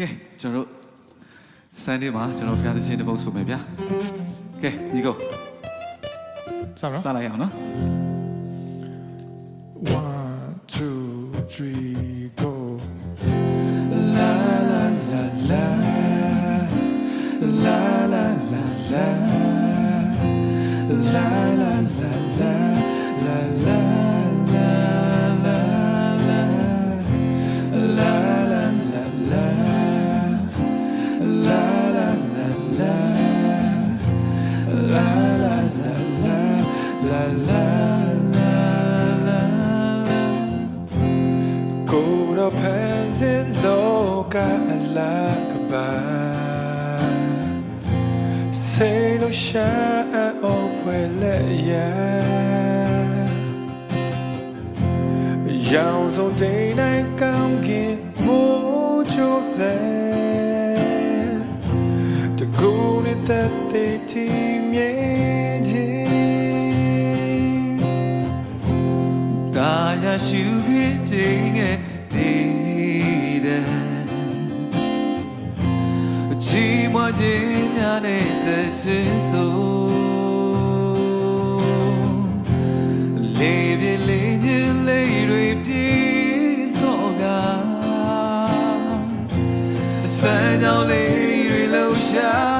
ကဲကျွန်တော်တို့စန်ဒေးမှာကျွန်တော်ဖျားသချင်းတစ်ပုတ်ဆိုမယ်ဗျာကဲညီကိုစမ်းနော်စလိုက်အောင်နော် One, two, three, go. La la la la. La la la la. La la la la. Say no shine oh well yeah ရောင်စုံတိမ်တိုင်းကောင်းကင်မိုးချိုးတဲ့တကူနဲ့တဲ့တီ 나 슈게 쟁에 디데 지마진 안에 뜻진소 레빌 레닐 레이르 비소가 세상 레이르 로샤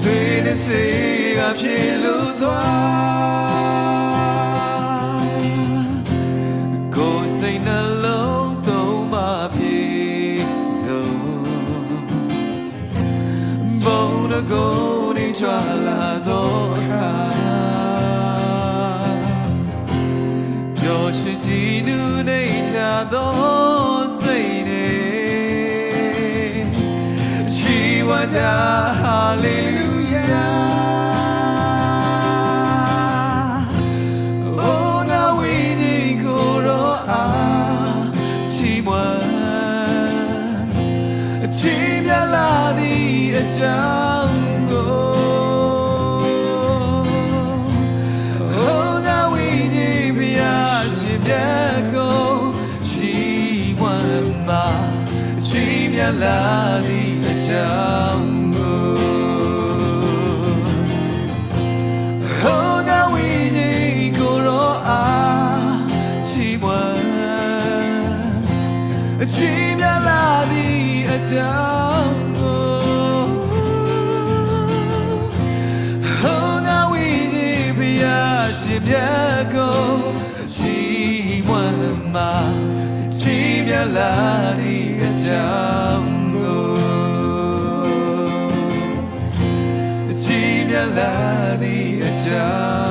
သွေးနဲ့စေကပြေလို့သွားကိုယ်စိတ်နှလုံးသုံးပါပြေဆုံးဘုံတကိုယ်နေချလာတော့ခါပျော်ရွှင်ကြည်နူးနေချသော ကြဟာလေလုယာချင်းပြလာသည့်အကြောင်းကိုလာသည် အချိန်မြလာသည်အကြောင်းမြတ်ကိုချီးမွမ်းမှာချီးမြတ်လာသည်အကြောင်းကိုချီးမြတ်လာသည်အကြောင်း